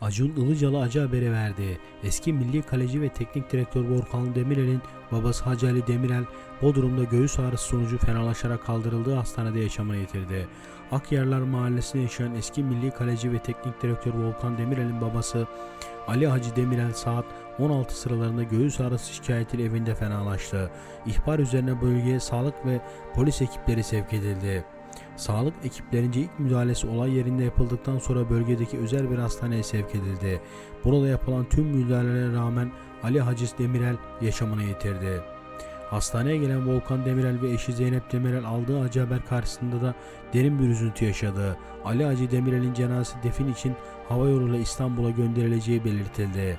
Acun Ilıcalı acı haberi verdi. Eski milli kaleci ve teknik direktör Volkan Demirel'in babası Hacı Ali Demirel Bodrum'da göğüs ağrısı sonucu fenalaşarak kaldırıldığı hastanede yaşamını yitirdi. Akyarlar Mahallesi'nde yaşayan eski milli kaleci ve teknik direktör Volkan Demirel'in babası Ali Hacı Demirel saat 16 sıralarında göğüs ağrısı şikayetiyle evinde fenalaştı. İhbar üzerine bölgeye sağlık ve polis ekipleri sevk edildi. Sağlık ekiplerince ilk müdahalesi olay yerinde yapıldıktan sonra bölgedeki özel bir hastaneye sevk edildi. Burada yapılan tüm müdahalelere rağmen Ali Haciz Demirel yaşamını yitirdi. Hastaneye gelen Volkan Demirel ve eşi Zeynep Demirel aldığı acı haber karşısında da derin bir üzüntü yaşadı. Ali Hacı Demirel'in cenazesi defin için hava yoluyla İstanbul'a gönderileceği belirtildi.